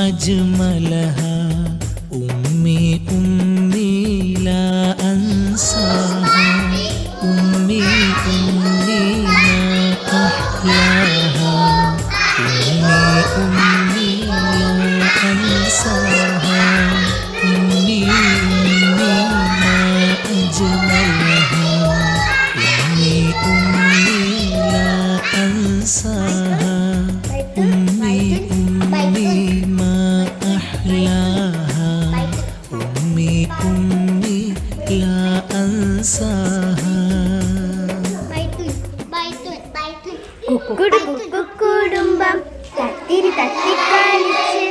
أجملها أمي أمي لا أنساها أمي أمي ما أحلاها أمي أمي لا أنساها أمي أمي ما أجملها أمي أمي لا أنساها കുക്കുടു കുക്കുടുംബം തത്തിരി തത്തിക്കളിച്ച്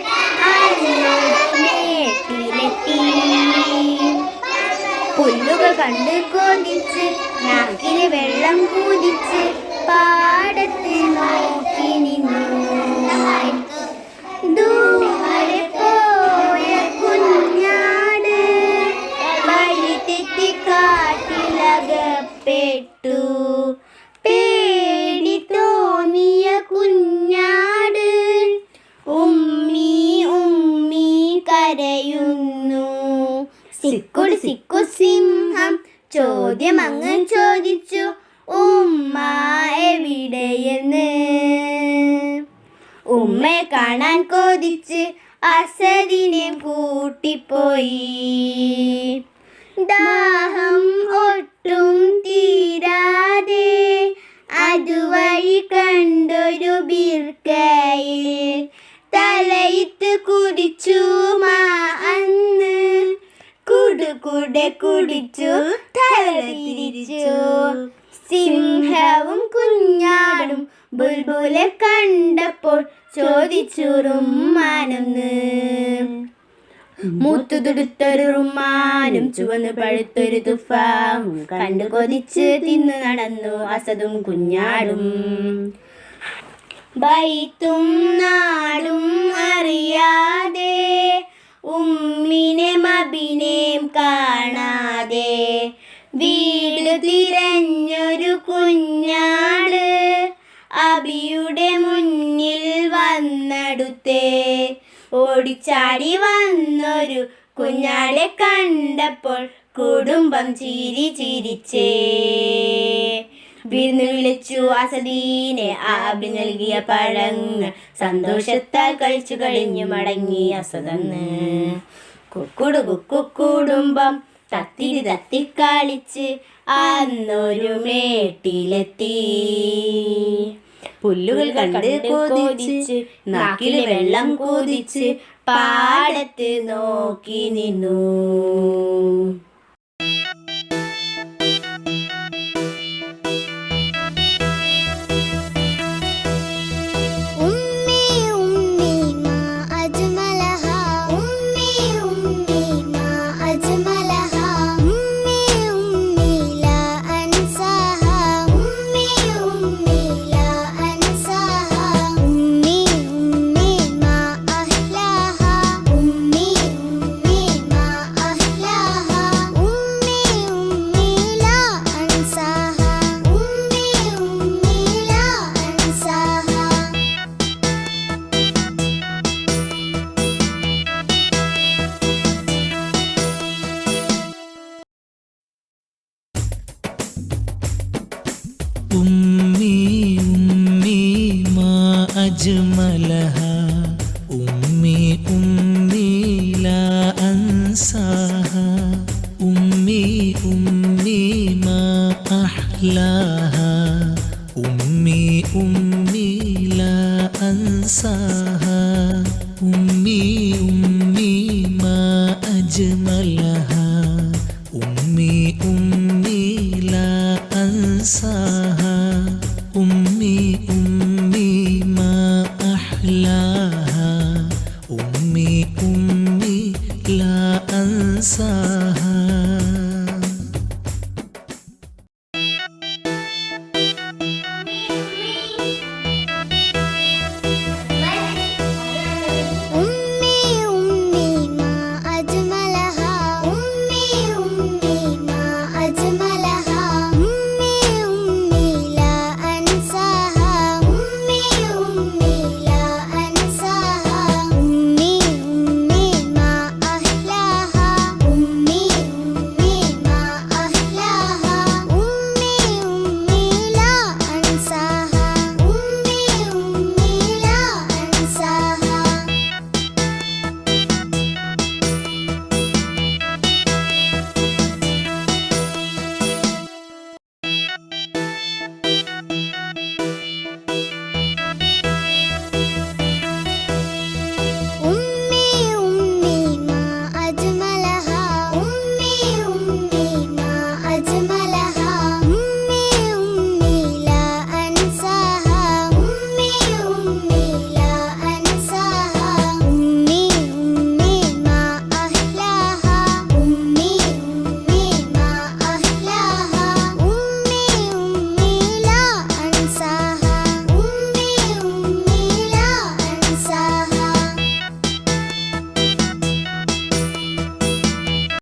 പുല്ലുകൾ കണ്ട് കൊതിച്ച് നാക്കിൽ വെള്ളം കുതിച്ച് പാടത്ത് നോക്കി നിന്നു. ദൂരെ പോയ കുഞ്ഞാട് വഴി തെറ്റി കാട്ടിലകപ്പെട്ടു. സിക്കുട് സിക്കു സിംഹം ചോദ്യം അങ്ങ് ചോദിച്ചു ഉമ്മ എവിടെയെന്ന്? ഉമ്മയെ കാണാൻ കൊതിച്ച് അസദിനെ കൂട്ടിപ്പോയി. ദാഹം ഒട്ടും തീരാതെ അതുവഴി കണ്ടൊരു ബിർക്കയിൽ കുടിച്ചു തിരിച്ചു സിംഹവും കുഞ്ഞാടും ബുൽബുലെ കണ്ടപ്പോൾ ചോദിച്ചു റുമ്മാനെന്ന് മൂത്തുതുടുത്തൊരു റുമാനും ചുവന്ന് പഴുത്തൊരു തുഫാവും കണ്ടു കൊതിച്ച് തിന്നു നടന്നു അസതും കുഞ്ഞാടും. ബൈത്തും നാടും അറിയാതെ ഉമ്മിനെ മബിനെയും കാണാതെ വീട് തിരഞ്ഞൊരു കുഞ്ഞാൾ അബിയുടെ മുന്നിൽ വന്നടുത്തേ ഓടിച്ചാടി വന്നൊരു കുഞ്ഞാളെ കണ്ടപ്പോൾ കുടുംബം ചിരി ചിരിച്ചേ. വിരുന്ന് വിളിച്ചു അസദീനെ. ആബി നൽകിയ പഴങ്ങൾ സന്തോഷത്താൽ കഴിച്ചു കഴിഞ്ഞു മടങ്ങി അസദന്ന് കുക്കുടു കുക്കു കുടുംബം തത്തിരി തത്തിക്കളിച്ച് അന്നൊരു മേട്ടിലെത്തി. പുല്ലുകൾ കണ്ട് കൊതിച്ച് നാക്കിൽ വെള്ളം കൊതിച്ച് പാടത്ത് നോക്കി നിന്നു. أجملها أمي أمي لا أنساها أمي أمي ما أحلاها أمي أمي لا أنساها أمي انساها